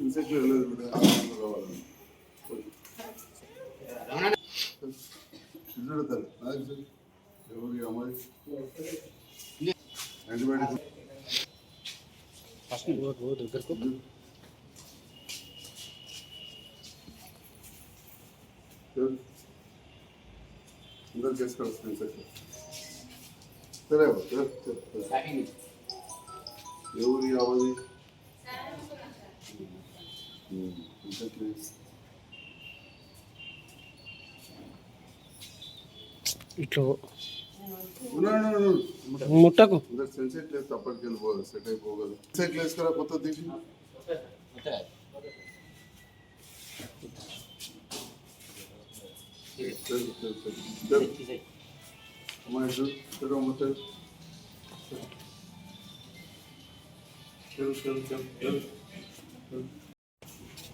Insect వెళ్ళలేదు బిడ్డ ఆనందంగా కావాలని చూడు తల్లి నాకు చూడు. ఎవరు ఈ అమ్మాయి యాంటీబయాటిక్ ఫస్ట్ ఓ దగ్గరకు ఎవరు? అందరు చేసుకోవచ్చు ఇన్సెక్ట్ సరే అవ్వ, సరే, సరే, సరే. ఎవరు ఈ అమ్మాయి ఇన్సెక్ట్ లేదు. ఇట్లా ఉన్నాడు, ఉన్నాడు, ఉన్నాడు. ముట్టకు అందరు సెన్సెట్ లేదు తప్పటికి వెళ్ళిపోదు సెట్ అయిపోగలరు సెట్ వేసుకురా కొత్త తీసి చల్, చల్,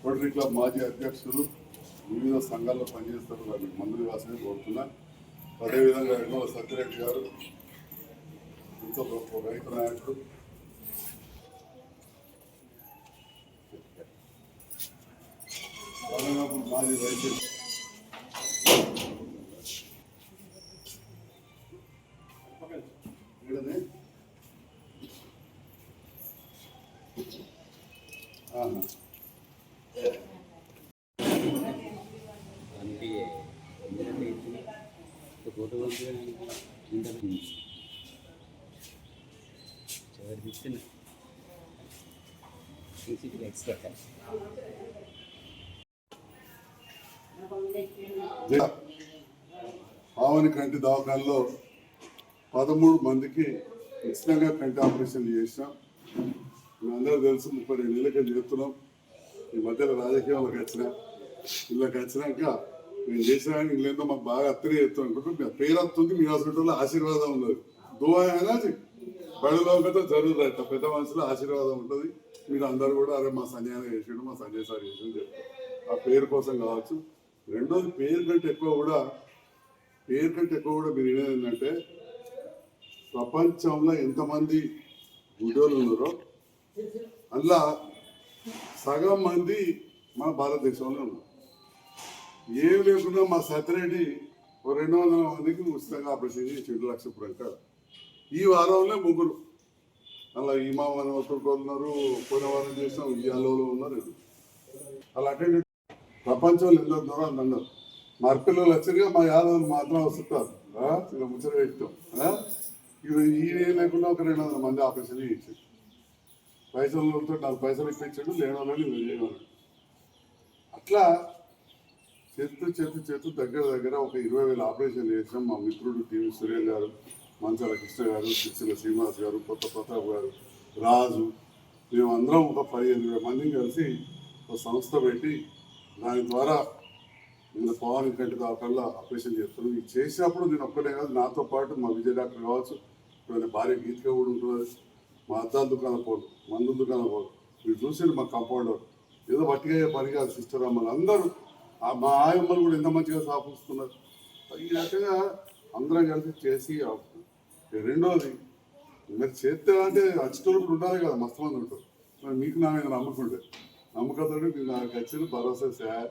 రోటరీ క్లబ్ మాజీ అధ్యక్షులు వివిధ సంఘాల్లో పనిచేస్తారు వారికి మందులు వాసనే కోరుతున్నా. అదేవిధంగా ఎన్నో సత్యరెడ్డి గారు ఎంతో గొప్ప రైతు నాయకుడు. మాజీ రైతు పావని కంటి దవాఖానలో పదమూడు మందికి ఉచితంగా కంటి ఆపరేషన్ చేసినాం మీ అందరూ తెలుసు ముప్పై రెండు నెలలకి చేస్తున్నాం. ఈ మధ్యలో రాజకీయాలకు వచ్చినా ఇళ్ళకి వచ్చినాక మేము చేసిన ఇల్లేందో మాకు బాగా అత్తనే చెప్తాం. అనుకుంటాం పేరు వస్తుంది మీ హాస్పిటల్లో ఆశీర్వాదం ఉన్నది. దువా బడిలోకతో జరుగుతుంది పెద్ద మనుషులు ఆశీర్వాదం ఉంటుంది. మీరు అందరూ కూడా అరే మా సంజయ్ చేసిండు మా సంజయ్ సార్ చేసిండు ఆ పేరు కోసం కావచ్చు. రెండోది పేరు కంటే ఎక్కువ కూడా పేరు కంటే ఎక్కువ కూడా మీరు వినేది ఏంటంటే ప్రపంచంలో ఎంతమంది గుడ్డోళ్ళు ఉన్నారో అందులో సగం మంది మన భారతదేశంలో ఉన్నారు. ఏం లేకుండా మా సత్యరెడ్డి ఓ రెండు వందల మందికి ఉచితంగా ఆపరేషన్ చేసి రెండు లక్షల ప్రకారం ఈ వారంలో ముగ్గురు. అలా ఈ మా మన ఒకరికి ఉన్నారు పోయిన వారం చేసినాం ఈ ఉన్నారు అలా అటెండ్ ప్రపంచంలో ఎంతో దూరం అన్నారు. మా పిల్లలు వచ్చారుగా మా యాదవులు మాత్రం వస్తుంటారు. ఇలా ముచ్చట పెట్టాం ఇది ఈయన లేకుండా ఒక రెండు వందల మంది ఆపరేషన్ చేయించారు. పైసలు నాలుగు పైసలు ఇప్పించాడు లేని వాళ్ళని అట్లా చేతు చేతు చేతు దగ్గర దగ్గర ఒక ఇరవై వేల ఆపరేషన్ చేసాం మా మిత్రుడు టీవీ సురేష్ గారు మంచాల కృష్ణ గారు సిరిసిల్ల శ్రీనివాస్ గారు కొత్త ప్రతాప్ గారు రాజు మేమందరం ఒక పదిహేను వేల మందిని కలిసి ఒక సంస్థ పెట్టి దాని ద్వారా నేను పవన్ కంటి దాకల్లా ఆపరేషన్ చేస్తున్నాను ఇది చేసినప్పుడు నేను ఒక్కటే కాదు నాతో పాటు మా విజయ డాక్టర్ కావచ్చు ఇప్పుడు భార్య గీతిగా కూడా ఉంటుంది మా అద్దాల దుకాణం పోడు మందు దుకాణం పోడు మీరు చూసి మా కాంపౌండర్ ఏదో పట్టిగా పని కాదు సిస్టర్ అమ్మలు అందరూ మా ఆయమ్మలు కూడా ఎంత మంచిగా సాపిస్తున్నారు. ఈ రకంగా అందరం కలిసి చేసి రెండోది మీరు చేస్తే అంటే అచ్చటోళ్ళు ఉండాలి కదా మస్తు మంది ఉంటారు. మీకు నా మీద నమ్మకం ఉంటుంది నమ్మకంతో మీరు నాకు వచ్చిన భరోసా సార్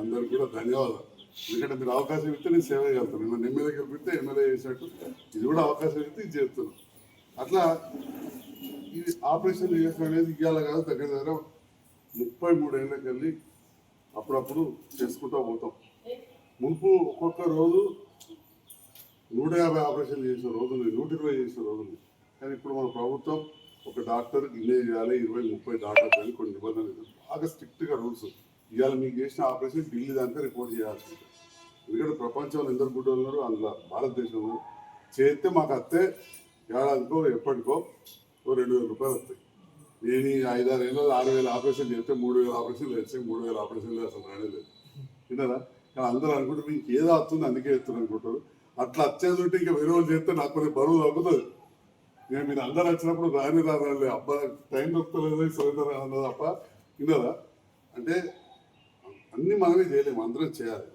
అందరికి కూడా ధన్యవాదాలు. ఎందుకంటే మీరు అవకాశం ఇస్తే నేను సేవ చేయగలుగుతాను నేను ఎమ్మెల్యే గెలిపితే ఎమ్మెల్యే చేసినట్టు ఇది కూడా అవకాశం ఇస్తే ఇది చేస్తున్నాను అట్లా ఇది ఆపరేషన్ చేసిన అనేది ఇవ్వాలి కాదు దగ్గర దగ్గర ముప్పై మూడేళ్ళకి వెళ్ళి అప్పుడప్పుడు చేసుకుంటూ పోతాం. మునుపు ఒక్కొక్క రోజు నూట యాభై ఆపరేషన్ చేసిన రోజులు నూట ఇరవై చేసిన రోజులు కానీ ఇప్పుడు మన ప్రభుత్వం ఒక డాక్టర్ ఇన్నే చేయాలి ఇరవై ముప్పై డాక్టర్స్ అని కొన్ని నిబంధనలు బాగా స్ట్రిక్ట్గా రూల్స్. ఇవాళ మీకు చేసిన ఆపరేషన్ ఢిల్లీ దానికే రిపోర్ట్ చేయాల్సి ఉంటుంది ఎందుకంటే ప్రపంచంలో ఎందరు గుడ్డలు ఉన్నారు అందులో భారతదేశంలో చేస్తే మాకు అత్తే ఏడాదికో ఎప్పటికో ఓ రెండు వేల రూపాయలు వస్తాయి. నేను ఈ ఐదారు ఏళ్ళలో ఆరు వేల ఆపరేషన్ చేస్తే మూడు వేల ఆపరేషన్ చేస్తే మూడు వేల ఆపరేషన్లు అసలు రాలేదు విన్నారా? కానీ అందరూ అనుకుంటారు మీకు ఏదో వస్తుంది అందుకే ఎత్తున్నారు అనుకుంటారు. అట్లా వచ్చేది ఉంటే ఇంకా వేరే వాళ్ళు చేస్తే నాకు కొన్ని బరువు తగ్గుతుంది. నేను మీరు అందరు వచ్చినప్పుడు రాని రాలే అబ్బా టైం దొరకలేదు సరిగ్గా అన్నది తప్ప విన్నారా? అంటే అన్ని మనమే చేయలేము అందరం చేయాలి.